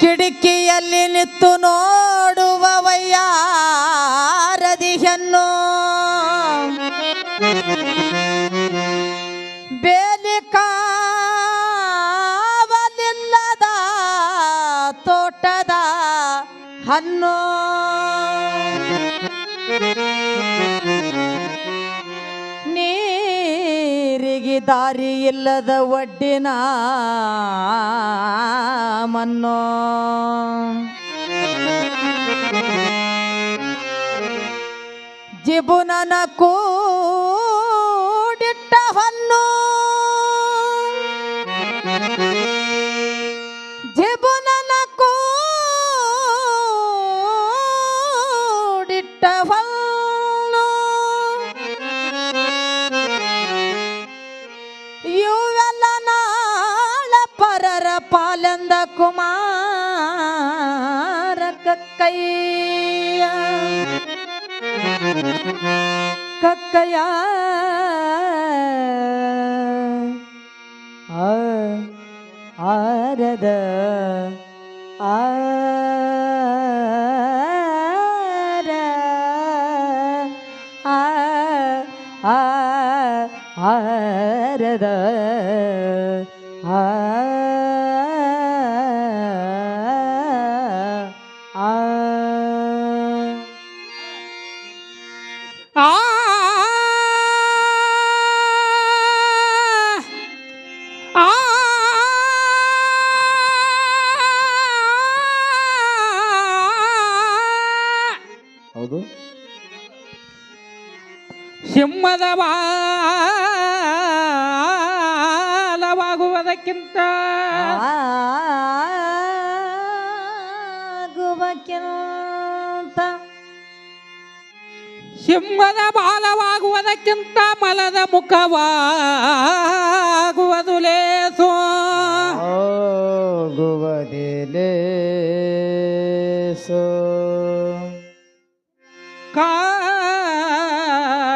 ಕಿಟಕಿಯಲ್ಲಿ ನಿತ್ತು ನೋಡುವವಯ್ಯ ರದಿಯನ್ನು ಬೇಲಿ ಕಾವಲಿಲ್ಲದ ತೋಟದ ಹಣ್ಣು. ದಾರಿ ಇಲ್ಲದ ಒಡ್ಡಿನ ಮನ್ನೋ. ಜಿಬುನನ ಕೂಡಿಟ್ಟ ಪಾಲೆಂದ ಕುಮಾರ ಕಕ್ಕಯ್ಯ ಕಕ್ಕಯ್ಯ ಆ ಆರದ ಆರ ಆ ಆ ಆರದ ಸಿಂಹದ ಬಾಲವಾಗುವುದಕ್ಕಿಂತ ಸಿಂಹದ ಬಾಲವಾಗುವುದಕ್ಕಿಂತ ಮಲದ ಮುಖವಾಗುವುದು ಲೇಸು. ಕಾ ಸೋ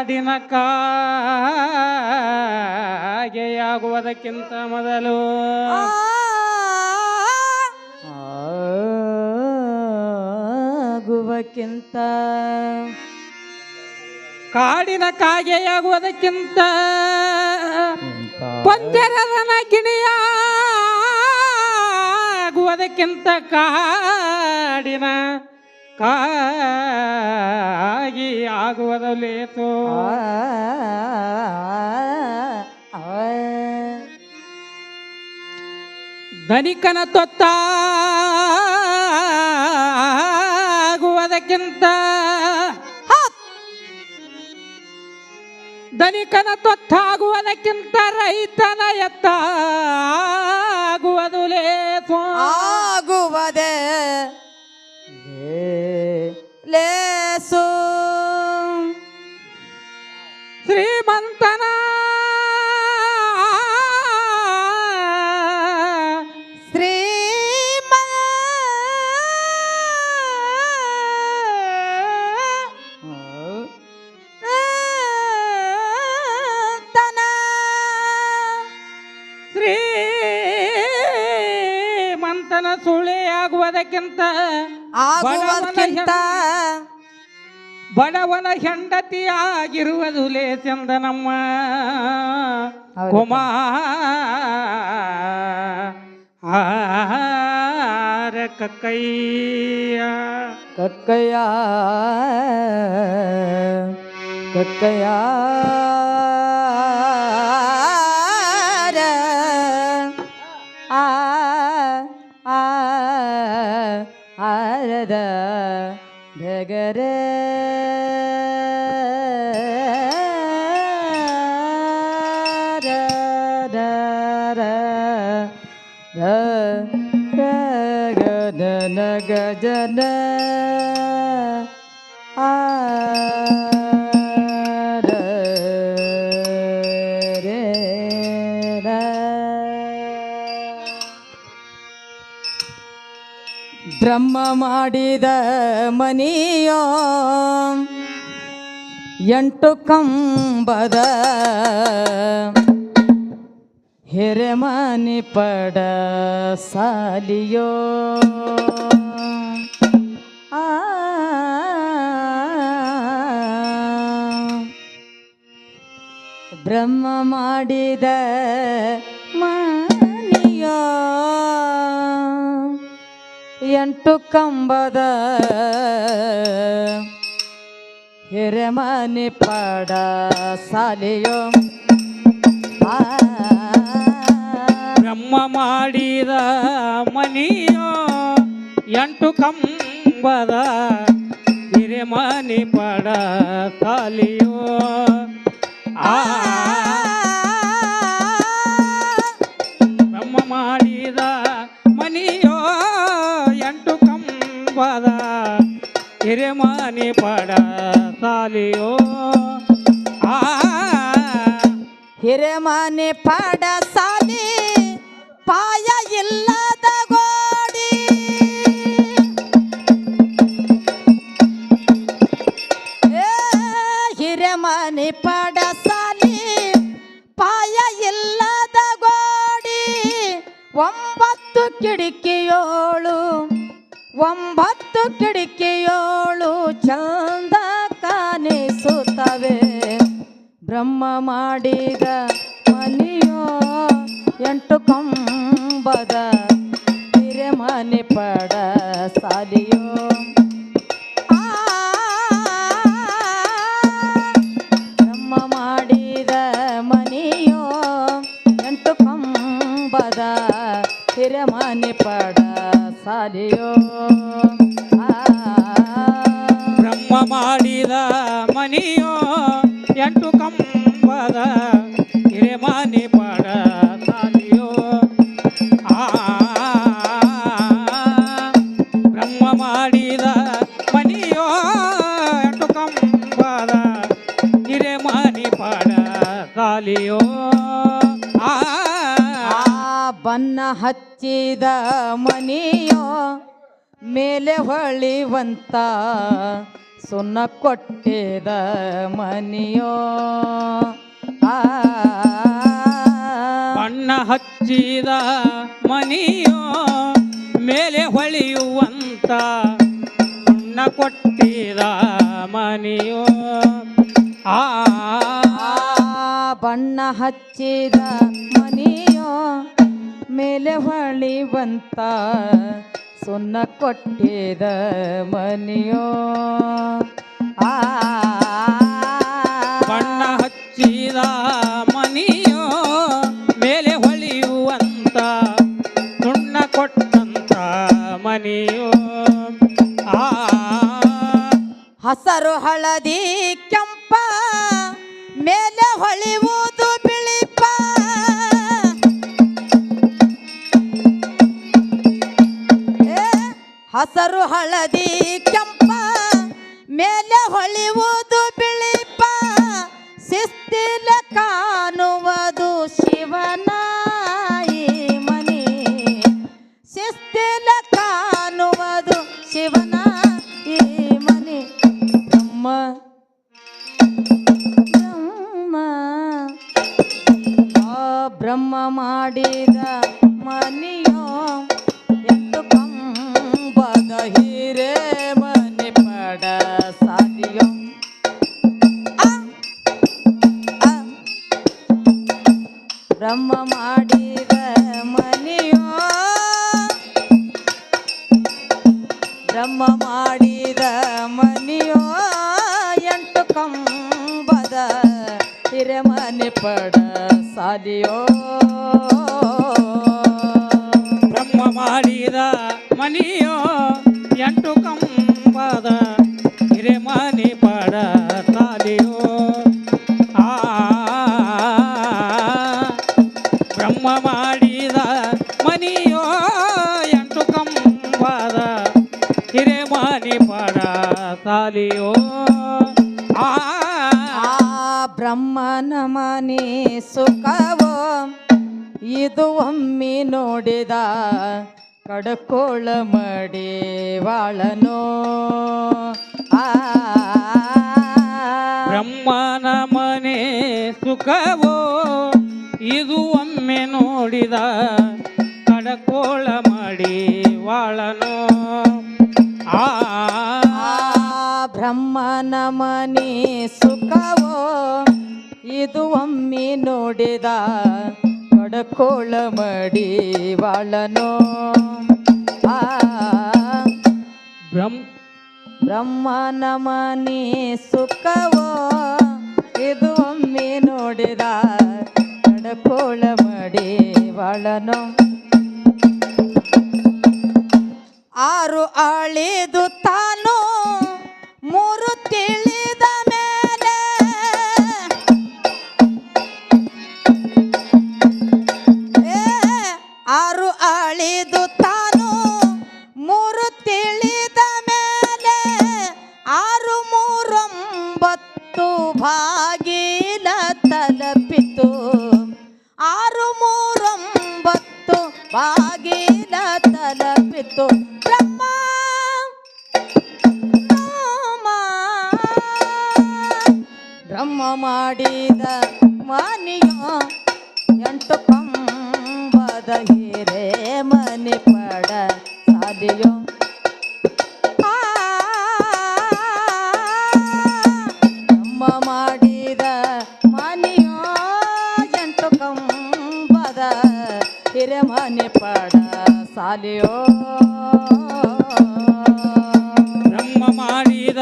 ಕಾಡಿನ ಕಾಗೆಯಾಗುವುದಕ್ಕಿಂತ ಮೊದಲು ಆಗುವಕ್ಕಿಂತ. ಕಾಡಿನ ಕಾಗೆಯಾಗುವುದಕ್ಕಿಂತ. ಪಂಜರದನ ಗಿಣಿಯಾಗುವುದಕ್ಕಿಂತ ಕಾಡಿನ ಕಾಗಿ ಆಗುವುದು ಲೇತು ಧನಿಕನ ತೊತ್ತ ಆಗುವುದಕ್ಕಿಂತ ಧನಿಕನ ತೊತ್ತಾಗುವುದಕ್ಕಿಂತ ರೈತನ ಎತ್ತ ಆಗುವುದು ಆಗುವದೆ ಶ್ರೀಮಂತನ ಸುಳಿ ಆಗುವುದಕ್ಕಿಂತ ಬಡವನ ಹೆಂಡತಿಯಾಗಿರುವುದು ಲೇಸೆಂದ ನಮ್ಮ. ಕುಮಾರ ಕಕ್ಕಯ್ಯ. ಕಕ್ಕಯ್ಯ. ಕಕ್ಕಯ್ಯ. ಆ ഭഗര. ഗജന ಬ್ರಹ್ಮ ಮಾಡಿದ ಮನಿಯೋ ಎಂಟು ಕಂಬದ ಹಿರಮನಿ ಪಡ ಸಾಲಿಯೋ ಆ ಬ್ರಹ್ಮ ಮಾಡಿದ ಮನಿಯೋ ಎಂಟು ಕಂಬದ ಹಿರೆಮನಿ ಪಡ ಸಾಲಿಯೋ. ಬ್ರಹ್ಮ ಮಾಡಿದ ಮನಿಯೋ ಎಂಟು ಕಂಬದ ಹಿರೆಮನಿ ಪಡ ಸಾಲಿಯೋ. ಆ. ಹಿರೇಮನಿ ಪಡ ಸಾಲಿಯೋ. ಆ ಹಿರೇಮಾನಿ ಪಡ ಸಾಲಿ, ಪಾಯ ಇಲ್ಲದ ಗೋಡಿ. ಹಿರೇಮಾನಿ ಪಡ ಸಾಲಿ, ಪಾಯ ಇಲ್ಲದ ಗೋಡಿ. ಒಂಬತ್ತು ಕಿಡಿಕಿಯೋಳು ಒಂಬತ್ತು ಕಿಡಿಕೆಯೋಳು ಚಂದ ಕಾಣಿಸುತ್ತವೆ. ಬ್ರಹ್ಮ ಮಾಡಿದ ಮನೆಯೋ ಎಂಟು ಕಂಬದ ಹಿರೆಮನೆ ಪಡ ಸಾಲಿಯೋ. ಸಾಲಿಯೋ ಆ ಬನ್ನ ಬಣ್ಣ ಹಚ್ಚಿದ ಮನಿಯೋ ಮೇಲೆ ಹೊಳಿವಂತ ಸುನ್ನ ಕೊಟ್ಟಿದ ಮನಿಯೋ. ಆ ಬಣ್ಣ ಹಚ್ಚಿದ ಮನಿಯೋ ಮೇಲೆ ಹೊಳೆಯುವಂತ ಸುಣ್ಣ ಕೊಟ್ಟಿದ ಮನಿಯೋ. ಆ. ಬಣ್ಣ ಹಚ್ಚಿದ ಮನಿಯೋ ಮೇಲೆ ಹೊಳಿವಂತ ಸುಣ್ಣ ಕೊಟ್ಟಿದ ಮನಿಯೋ ಆ ಬಣ್ಣ ಹಚ್ಚಿದ ಮನಿಯೋ ಮೇಲೆ ಹೊಳಿಯುವಂತ ಸುಣ್ಣ ಕೊಟ್ಟಂತ ಮನಿಯೋ ಆ ಹಸರು ಹಳದಿ ಕೆಂಪ ಮೇಲೆ ಹೊಳಿಯುವುದು ಹಸರು ಹಳದಿ ಕೆಂಪ ಮೇಲೆ ಹೊಳಿಯುವುದು ಬಿಳಿಪ ಶಿಸ್ತಿಲ ಬ್ರಹ್ಮ ಮಾಡಿದ ಮನಿಯೋ? ಬ್ರಹ್ಮ ಮಾಡಿದ ಮನಿಯೋ? ಎಂಟು ಕಂಬದ ಹಿರೆಮನೆ ಪಡ ಸಾಲಿಯೋ? ಬ್ರಹ್ಮ ಮಾಡಿದ ಮನಿಯೋ? ಎಂಟು ಕಂಬದ ಬ್ರಹ್ಮ ಮಾಡಿದ ಮನಿಯೋ ಎಂಟು ಕಂಬದ ಹಿರೇಮನಿ ಪಡ ಸಾಲಿಯೋ ಆ ಬ್ರಹ್ಮನ ಮನೆ ಸುಖವೋ ಇದು ಒಮ್ಮೆ ನೋಡಿದ ಕಡಕೋಳ ಮಡಿವಾಳನೋ ಆ ಬ್ರಹ್ಮನ ಮನೆ ಸುಖವೋ ಇದು ಒಮ್ಮೆ ನೋಡಿದ ಕಡಕೋಳ ಮಾಡಿ ವಾಳನು. ಆ. ಆ ಬ್ರಹ್ಮನ ಮನೆ ಸುಖವೋ? ಇದು ಒಮ್ಮೆ ನೋಡಿದ ಕಡಕೋಳ ಮಾಡಿ ವಾಳನು. ಆ ಬ್ರಹ್ಮ ಬ್ರಹ್ಮನ ಮನಿ ಸುಖವೋ? ಇದು ಒಮ್ಮೆ ನೋಡಿದ ಕಡಕೋಳ ಮಾಡಿ ಬಾಳನೋ. ಆರು ಆಳಿದು ತಾನು, ಮೂರು ತಿಳಿದ ಮೇಲೆ. ಆರು ಆಳಿದು ತಾನು, ಮೂರು ತಿಳಿದ ಮೇಲೆ. ಆರು ಮೂರೊಂಬತ್ತು ಭಾಗಿಲ ಮಾಡಿದ ಮನಿಯೋ ಎಂಟು ಕಂಬದ ಹಿರೇ ಮನೆ ಪಡ ಸಾಲಿಯೋ. ಬ್ರಹ್ಮ ಮಾಡಿದ ಮನೆಯೋ ಎಂಟು ಕಂಬದ ಹಿರೆಮನೆ ಪಡ ಸಾಲಿಯೋ. ನಮ್ಮ ಮಾಡಿದ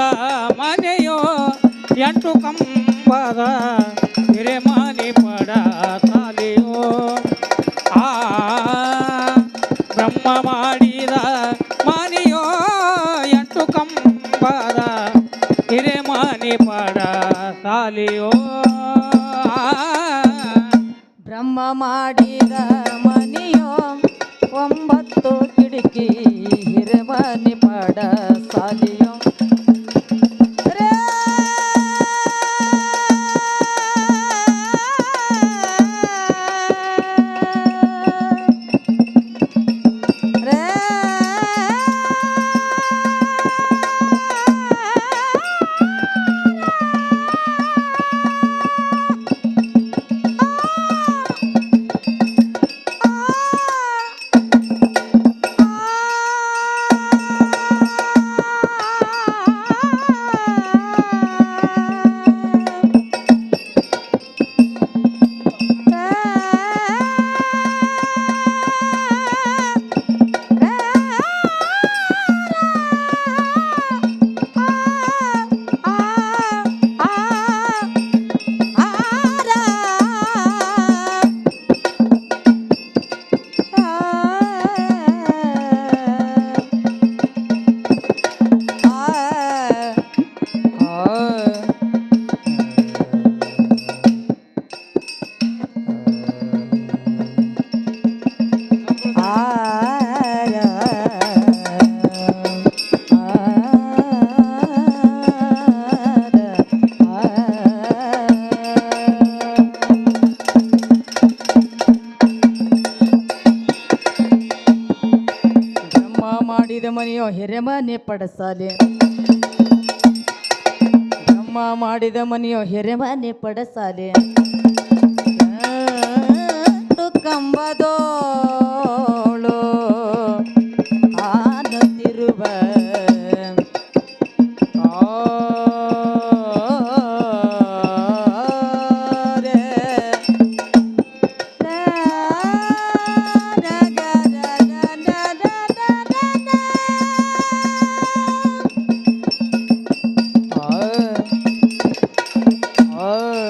ಮನೆಯೋ ಎಂಟು ಕಂಬದ ಹಿರೆಮಾನಿ ಪಡ ತಾಲಿಯೋ. ಆ ಬ್ರಹ್ಮ ಮಾಡಿದ ಮನೆಯೋ ಎಂಟು ಕಂಬದ ಹಿರೇಮಾನಿ ಪಡ ತಾಲಿಯೋ. ಬ್ರಹ್ಮ ಮಾಡಿದ ಮನಿಯೋ ಒಂಬತ್ತು ಕಿಡಕಿ ಹಿರೇಮಾನಿ ಪಡ ಸಾಲಿಯೋ ಪಡಸಾಲೆ. ಬ್ರಹ್ಮ ಮಾಡಿದ ಮನೆಯೋ ಹೆರೆಮನೆ ಪಡಸಾಲೆ. ಎಂಟು ಆ